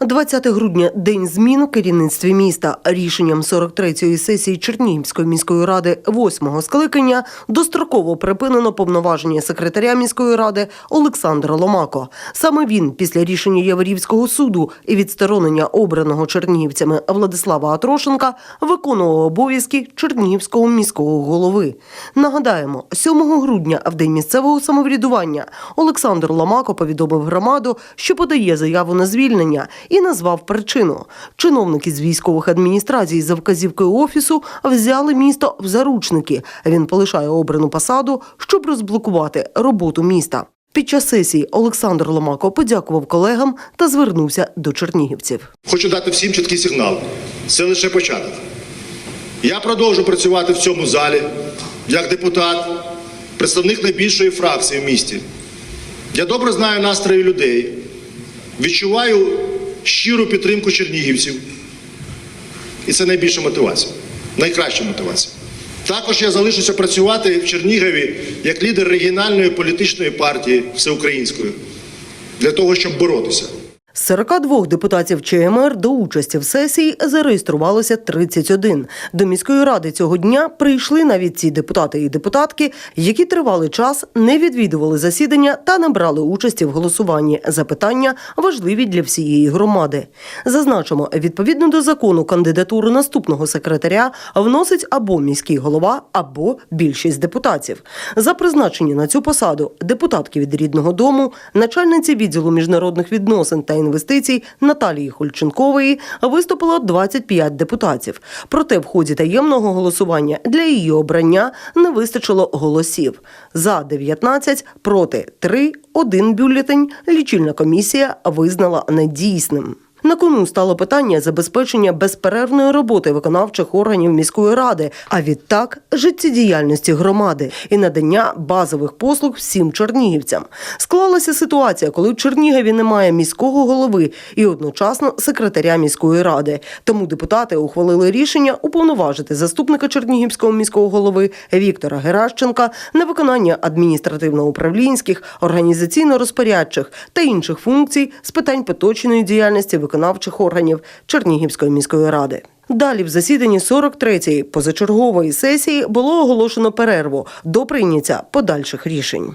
20 грудня день змін у керівництві міста. Рішенням 43-ї сесії Чернігівської міської ради 8-го скликання достроково припинено повноваження секретаря міської ради Олександра Ломако. Саме він після рішення Яворівського суду і відсторонення обраного чернігівцями Владислава Атрошенка виконував обов'язки Чернігівського міського голови. Нагадаємо, 7 грудня, в день місцевого самоврядування, Олександр Ломако повідомив громаду, що подає заяву на звільнення і назвав причину. Чиновники з військових адміністрацій за вказівкою офісу взяли місто в заручники. Він полишає обрану посаду, щоб розблокувати роботу міста. Під час сесії Олександр Ломако подякував колегам та звернувся до чернігівців. Хочу дати всім чіткий сигнал. Це лише початок. Я продовжу працювати в цьому залі як депутат, представник найбільшої фракції в місті. Я добре знаю настрої людей, відчуваю щиру підтримку чернігівців. І це найбільша мотивація, найкраща мотивація. Також я залишуся працювати в Чернігові як лідер регіональної політичної партії всеукраїнської для того, щоб боротися. З 42 депутатів ЧМР до участі в сесії зареєструвалося 31. До міської ради цього дня прийшли навіть ці депутати і депутатки, які тривалий час не відвідували засідання та не брали участі в голосуванні за питання, важливі для всієї громади. Зазначимо, відповідно до закону, кандидатуру наступного секретаря вносить або міський голова, або більшість депутатів. За призначення на цю посаду депутатки від рідного дому, начальниці відділу міжнародних відносин та інвестицій Наталії Хольченкової виступило 25 депутатів. Проте в ході таємного голосування для її обрання не вистачило голосів. За 19, проти 3, один бюлетень лічильна комісія визнала недійсним. На кону стало питання забезпечення безперервної роботи виконавчих органів міської ради, а відтак життєдіяльності громади і надання базових послуг всім чернігівцям. Склалася ситуація, коли в Чернігові немає міського голови і одночасно секретаря міської ради. Тому депутати ухвалили рішення уповноважити заступника Чернігівського міського голови Віктора Геращенка на виконання адміністративно-управлінських, організаційно-розпорядчих та інших функцій з питань поточної діяльності виконавчих органів Чернігівської міської ради. Далі в засіданні 43-ї позачергової сесії було оголошено перерву до прийняття подальших рішень.